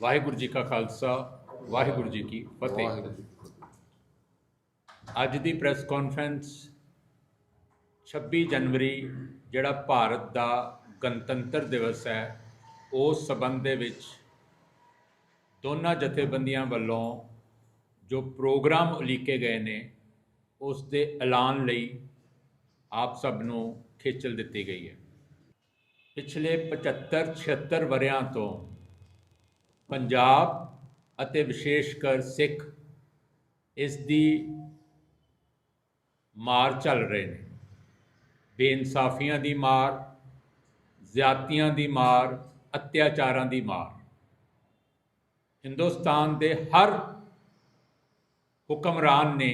ਵਾਹਿਗੁਰੂ ਜੀ ਕਾ ਖਾਲਸਾ ਵਾਹਿਗੁਰੂ ਜੀ ਕੀ ਫਤਿਹ। ਅੱਜ ਦੀ press conference 26 ਜਨਵਰੀ ਜਿਹੜਾ ਭਾਰਤ ਦਾ ਗਣਤੰਤਰ ਦਿਵਸ ਹੈ ਉਸ ਸਬੰਧ ਦੇ ਵਿੱਚ ਦੋਨਾਂ ਜਥੇਬੰਦੀਆਂ ਵੱਲੋਂ ਜੋ ਪ੍ਰੋਗਰਾਮ ਉਲੀਕੇ ਗਏ ਨੇ ਉਸ ਦੇ ਐਲਾਨ ਲਈ ਆਪ ਸਭ ਨੂੰ ਖੇਚਲ ਦਿੱਤੀ ਗਈ ਹੈ ਪਿਛਲੇ 75 76 ਵਰਿਆਂ ਤੋਂ ਪੰਜਾਬ ਅਤੇ ਵਿਸ਼ੇਸ਼ ਕਰ ਸਿੱਖ ਇਸ ਦੀ ਮਾਰ ਚੱਲ ਰਹੇ ਨੇ। ਬੇਇਨਸਾਫੀਆਂ ਦੀ ਮਾਰ ਜ਼ਿਆਤੀਆਂ ਦੀ ਮਾਰ, ਅਤਿਆਚਾਰਾਂ ਦੀ ਮਾਰ। ਹਿੰਦੁਸਤਾਨ ਦੇ ਹਰ ਹੁਕਮਰਾਨ ਨੇ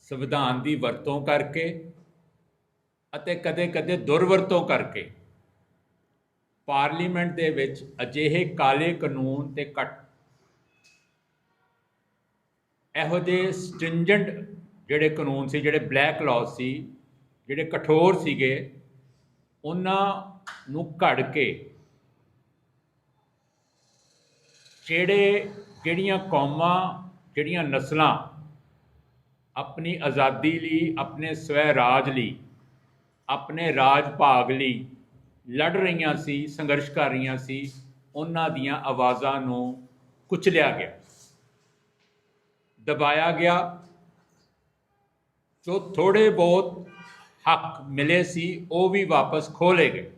ਸੰਵਿਧਾਨ ਦੀ ਵਰਤੋਂ ਕਰਕੇ ਅਤੇ ਕਦੇ-ਕਦੇ ਦੁਰਵਰਤੋਂ ਕਰਕੇ ਪਾਰਲੀਮੈਂਟ ਦੇ ਵਿੱਚ ਅਜਿਹੇ ਕਾਲੇ ਕਾਨੂੰਨ ਤੇ ਕੱਟ ਇਹੋ ਜਿਹੇ ਸਟ੍ਰਿੰਜੈਂਟ ਜਿਹੜੇ ਕਾਨੂੰਨ ਸੀ, ਜਿਹੜੇ ਬਲੈਕ ਲਾਅ ਸੀ, ਜਿਹੜੇ ਕਠੋਰ ਸੀਗੇ, ਉਹਨਾਂ ਨੂੰ ਘੜ ਕੇ ਜਿਹੜੇ, ਜਿਹੜੀਆਂ ਕੌਮਾਂ, ਜਿਹੜੀਆਂ ਨਸਲਾਂ ਆਪਣੀ ਆਜ਼ਾਦੀ ਲਈ, ਆਪਣੇ ਸਵੈ ਰਾਜ ਲਈ, ਆਪਣੇ ਰਾਜ ਭਾਗ ਲਈ ਲੜ ਰਹੀਆਂ ਸੀ, ਸੰਘਰਸ਼ ਕਰ ਰਹੀਆਂ ਸੀ, ਉਹਨਾਂ ਦੀਆਂ ਆਵਾਜ਼ਾਂ ਨੂੰ ਕੁਚਲਿਆ ਗਿਆ। ਦਬਾਇਆ ਗਿਆ ਜੋ ਥੋੜੇ ਬਹੁਤ ਹੱਕ ਮਿਲੇ ਸੀ, ਉਹ ਵੀ ਵਾਪਸ ਖੋਲੇ ਗਏ।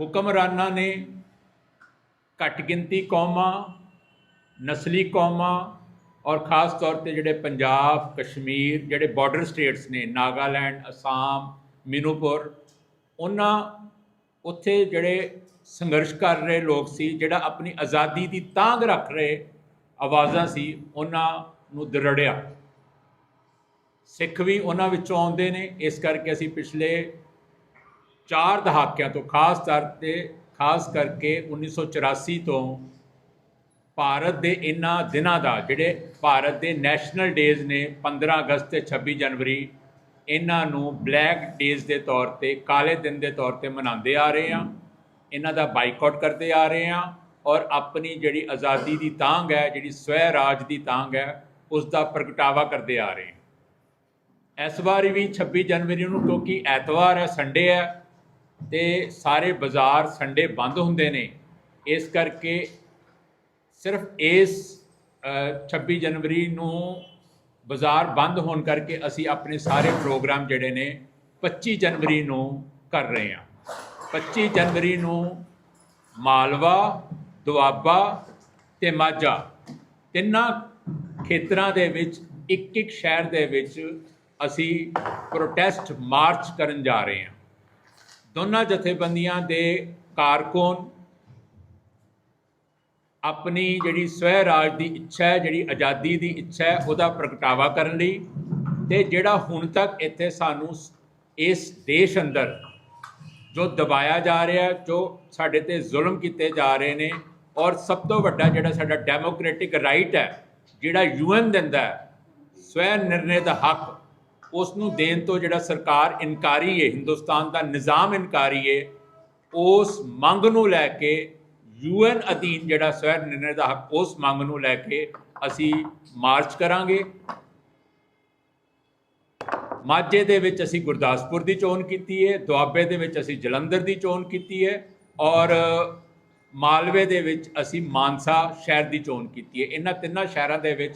ਹੁਕਮਰਾਨਾਂ ਨੇ ਘੱਟ ਗਿਣਤੀ ਕੌਮਾਂ, ਨਸਲੀ ਕੌਮਾਂ ਔਰ ਖਾਸ ਤੌਰ ਤੇ ਜਿਹੜੇ ਪੰਜਾਬ, ਕਸ਼ਮੀਰ, ਜਿਹੜੇ ਬਾਰਡਰ ਸਟੇਟਸ ਨੇ, ਨਾਗਾਲੈਂਡ, ਅਸਾਮ, ਮੀਨੂਪੁਰ ਉਹਨਾਂ ਉੱਥੇ ਜਿਹੜੇ ਸੰਘਰਸ਼ ਕਰ ਰਹੇ ਲੋਕ ਸੀ, ਜਿਹੜਾ ਆਪਣੀ ਆਜ਼ਾਦੀ ਦੀ ਤਾਂਗ ਰੱਖ ਰਹੇ ਆਵਾਜ਼ਾਂ ਸੀ, ਉਹਨਾਂ ਨੂੰ ਦਰੜਿਆ। ਸਿੱਖ ਵੀ ਉਹਨਾਂ ਵਿੱਚੋਂ ਆਉਂਦੇ ਨੇ, ਇਸ ਕਰਕੇ ਅਸੀਂ ਪਿਛਲੇ ਚਾਰ ਦਹਾਕਿਆਂ ਤੋਂ, ਖਾਸ ਤੌਰ ਤੇ, ਖਾਸ ਕਰਕੇ 1984 ਤੋਂ, ਭਾਰਤ ਦੇ ਇਨ੍ਹਾਂ ਦਿਨਾਂ ਦਾ, ਜਿਹੜੇ ਭਾਰਤ ਦੇ ਨੈਸ਼ਨਲ ਡੇਜ਼ ਨੇ 15 ਅਗਸਤ ਤੇ 26 ਜਨਵਰੀ ਇਹਨਾਂ ਨੂੰ ਬਲੈਕ ਡੇਜ਼ ਦੇ ਤੌਰ ਤੇ ਕਾਲੇ ਦਿਨ ਦੇ ਤੌਰ ਤੇ ਮਨਾਉਂਦੇ ਆ ਰਹੇ ਆ ਇਹਨਾਂ ਦਾ ਬਾਈਕਾਟ ਕਰਦੇ ਆ ਰਹੇ ਆ ਔਰ ਆਪਣੀ ਜਿਹੜੀ ਆਜ਼ਾਦੀ ਦੀ ਤਾਂਗ ਹੈ ਜਿਹੜੀ ਸਵੈ ਰਾਜ ਦੀ ਤਾਂਗ ਹੈ ਉਸ ਦਾ ਪ੍ਰਗਟਾਵਾ ਕਰਦੇ ਆ ਰਹੇ ਆ ਇਸ ਵਾਰ ਵੀ 26 ਜਨਵਰੀ ਨੂੰ ਕਿਉਂਕਿ ਐਤਵਾਰ ਹੈ ਸੰਡੇ ਹੈ ਤੇ ਸਾਰੇ ਬਾਜ਼ਾਰ ਸੰਡੇ ਬੰਦ ਹੁੰਦੇ ਨੇ। ਇਸ ਕਰਕੇ ਸਿਰਫ ਇਸ ਅ, 26 ਜਨਵਰੀ ਨੂੰ ਬਾਜ਼ਾਰ ਬੰਦ ਹੋਣ ਕਰਕੇ ਅਸੀਂ ਆਪਣੇ ਸਾਰੇ ਪ੍ਰੋਗਰਾਮ ਜਿਹੜੇ ਨੇ 25 ਜਨਵਰੀ ਨੂੰ ਕਰ ਰਹੇ ਹਾਂ। 25 ਜਨਵਰੀ ਨੂੰ ਮਾਲਵਾ, ਦੁਆਬਾ ਤੇ ਮਾਝਾ ਤਿੰਨਾਂ ਖੇਤਰਾਂ ਦੇ ਵਿੱਚ ਇੱਕ ਇੱਕ ਸ਼ਹਿਰ ਦੇ ਵਿੱਚ ਅਸੀਂ ਪ੍ਰੋਟੈਸਟ ਮਾਰਚ ਕਰਨ ਜਾ ਰਹੇ ਹਾਂ। ਦੋਨਾਂ ਜਥੇਬੰਦੀਆਂ ਦੇ ਕਾਰਕੁਨ ਆਪਣੀ ਜਿਹੜੀ ਸਵੈ ਰਾਜ ਦੀ ਇੱਛਾ ਹੈ, ਜਿਹੜੀ ਆਜ਼ਾਦੀ ਦੀ ਇੱਛਾ ਹੈ, ਉਹਦਾ ਪ੍ਰਗਟਾਵਾ ਕਰਨ ਲਈ ਤੇ ਜਿਹੜਾ ਹੁਣ ਤੱਕ ਇੱਥੇ ਸਾਨੂੰ ਸ- ਇਸ ਦੇਸ਼ ਅੰਦਰ ਜੋ ਦਬਾਇਆ ਜਾ ਰਿਹਾ ਜੋ ਸਾਡੇ ਤੇ ਜ਼ੁਲਮ ਕੀਤੇ ਜਾ ਰਹੇ ਨੇ ਔਰ ਸਭ ਤੋਂ ਵੱਡਾ ਜਿਹੜਾ ਸਾਡਾ ਡੈਮੋਕ੍ਰੈਟਿਕ ਰਾਈਟ ਹੈ, ਜਿਹੜਾ ਯੂਐਨ ਦਿੰਦਾ ਹੈ, ਸਵੈ ਨਿਰਣੇ ਦਾ ਹੱਕ ਉਸ ਨੂੰ ਦੇਣ ਤੋਂ ਜਿਹੜਾ ਸਰਕਾਰ ਇਨਕਾਰੀ ਹੈ ਹਿੰਦੁਸਤਾਨ ਦਾ ਨਿਜ਼ਾਮ ਇਨਕਾਰੀ ਹੈ ਉਸ ਮੰਗ ਨੂੰ ਲੈ ਕੇ ਯੂਐਨ ਅਧੀਨ ਜਿਹੜਾ ਸਵੈ ਨਿਰਣੇ ਦਾ ਹੱਕ, ਉਸ ਮੰਗ ਨੂੰ ਲੈ ਕੇ ਅਸੀਂ ਮਾਰਚ ਕਰਾਂਗੇ। ਮਾਝੇ ਦੇ ਵਿੱਚ ਅਸੀਂ ਗੁਰਦਾਸਪੁਰ ਦੀ ਚੋਣ ਕੀਤੀ ਹੈ, ਦੁਆਬੇ ਦੇ ਵਿੱਚ ਅਸੀਂ ਜਲੰਧਰ ਦੀ ਚੋਣ ਕੀਤੀ ਹੈ ਔਰ ਮਾਲਵੇ ਦੇ ਵਿੱਚ ਅਸੀਂ ਮਾਨਸਾ ਸ਼ਹਿਰ ਦੀ ਚੋਣ ਕੀਤੀ ਹੈ। ਇਹਨਾਂ ਤਿੰਨਾਂ ਸ਼ਹਿਰਾਂ ਦੇ ਵਿੱਚ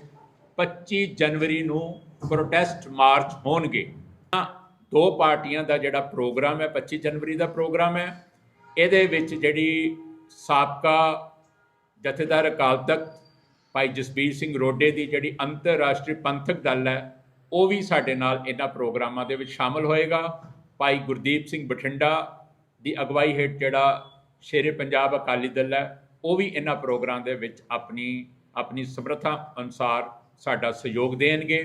25 ਜਨਵਰੀ ਨੂੰ ਪ੍ਰੋਟੈਸਟ ਮਾਰਚ ਹੋਣਗੇ। ਦੋ ਪਾਰਟੀਆਂ ਦਾ ਜਿਹੜਾ ਪ੍ਰੋਗਰਾਮ ਹੈ 25 ਜਨਵਰੀ ਦਾ ਪ੍ਰੋਗਰਾਮ ਹੈ। ਇਹਦੇ ਵਿੱਚ ਜਿਹੜੀ ਸਾਬਕਾ ਜਥੇਦਾਰ ਅਕਾਲ ਤਖਤ ਭਾਈ ਜਸਬੀਰ ਸਿੰਘ ਰੋਡੇ ਦੀ ਜਿਹੜੀ ਅੰਤਰਰਾਸ਼ਟਰੀ ਪੰਥਕ ਦਲ ਹੈ, ਉਹ ਵੀ ਸਾਡੇ ਨਾਲ ਇਹਨਾਂ ਪ੍ਰੋਗਰਾਮਾਂ ਦੇ ਵਿੱਚ ਸ਼ਾਮਲ ਹੋਏਗਾ। ਭਾਈ ਗੁਰਦੀਪ ਸਿੰਘ ਬਠਿੰਡਾ ਦੀ ਅਗਵਾਈ ਹੇਠ ਜਿਹੜਾ ਸ਼ੇਰੇ ਪੰਜਾਬ ਅਕਾਲੀ ਦਲ ਹੈ, ਉਹ ਵੀ ਇਹਨਾਂ ਪ੍ਰੋਗਰਾਮ ਦੇ ਵਿੱਚ ਆਪਣੀ ਆਪਣੀ ਸਮਰੱਥਾ ਅਨੁਸਾਰ ਸਾਡਾ ਸਹਿਯੋਗ ਦੇਣਗੇ।